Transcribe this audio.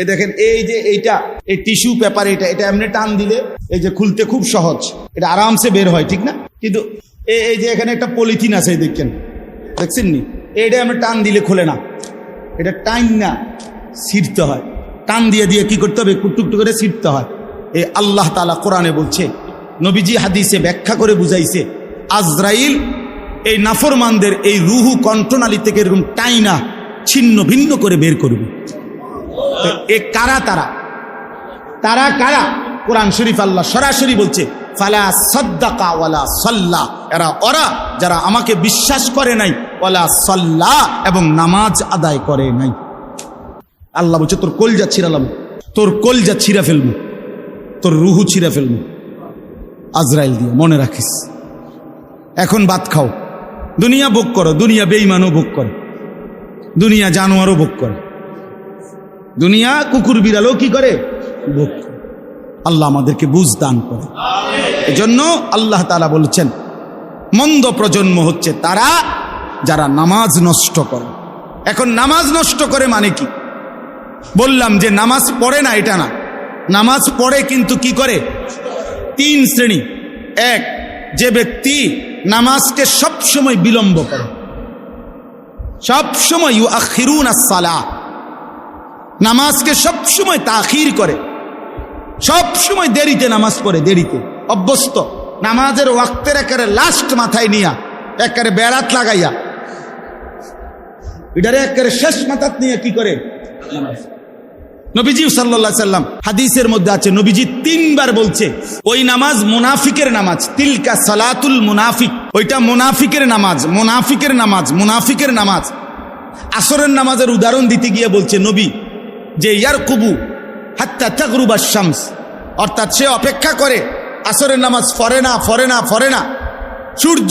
এই দেখেন, এই যে এইটা, এই টিস্যু পেপার এটা এটা এমনি টান দিলে এই যে খুলতে খুব সহজ। এটা আরামসে বের হয়, ঠিক না? কিন্তু এই যে এখানে একটা পলিথিন আছে দেখছেন দেখছেন নি? এটা এমনি টান দিলে খোলে না। এটা টাইম না, ছিঁড়তে হয়। টান দিয়ে দিয়ে কি করতে হবে? টুকটুক করে ছিঁড়তে হয়। এই আল্লাহ তালা কোরআনে বলছে, নবীজি হাদিসে ব্যাখ্যা করে বুঝাইছে, আজরাইল এই নাফরমানদের এই রুহু কণ্ঠনালী থেকে এরকম টাইনা ছিন্ন ভিন্ন করে বের করবে। এ কারা তারা? তারা কারা? কোরআন শরীফ আল্লাহ সরাসরি বলছে, ফালা সদ্দাকা ওয়ালা সল্লা। এরা ওরা যারা আমাকে বিশ্বাস করে নাই, ওয়ালা সল্লা, এবং নামাজ আদায় করে নাই। আল্লাহ বলছে, তোর কলজা ছিঁড়ালাম তোর কলজা ছিঁড়া ফেলব, তোর রুহু ছিঁড়া ফেলব। আজরাইল দিয়ে, মনে রাখিস। এখন ভাত খাও। দুনিয়া ভোগ করো, দুনিয়া বেইমানও ভোগ করে। দুনিয়া জানোয়ারও ভোগ করে। দুনিয়া কুকুর বিড়ালও কি করে? ভোগ আল্লাহ আমাদেরকে বুঝ দান করে। এজন্য আল্লাহ তালা বলছেন মন্দ প্রজন্ম হচ্ছে তারা যারা নামাজ নষ্ট করে। এখন নামাজ নষ্ট করে মানে কি? বললাম যে নামাজ পড়ে না এটা না। নামাজ পড়ে কিন্তু কি করে? তিন শ্রেণি। এক যে ব্যক্তি নামাজকে সবসময় বিলম্ব করে। সবসময় ইউ আখিরুন সালা নামাজকে সবসময় তাখির করে। সব সময় দেরিতে নামাজ পড়ে, দেরিতে। অভ্যস্ত। নামাজের ওয়াক্তের একেবারে লাস্ট মাথায় নিয়া, একেবারে বেড়াত লাগাইয়া। এটারে একেবারে শেষ মাথাত নিয়ে কি করে? নবীজি সাল্লা সাল্লাম হাদিসের মধ্যে আছে, নবীজি তিনবার বলছে, ওই নামাজ মুনাফিকের নামাজ, তিলকা সালাতুল মুনাফিক। ওইটা মুনাফিকের নামাজ মুনাফিকের নামাজ মুনাফিকের নামাজ। আসরের নামাজের উদাহরণ দিতে গিয়ে বলছে, নবী যে ইয়ার কুবু হাত্তা তাকরুবা শামস। অর্থাৎ সে অপেক্ষা করে, আসরের নামাজ ফরে না ফরে না ফরে না। সূর্য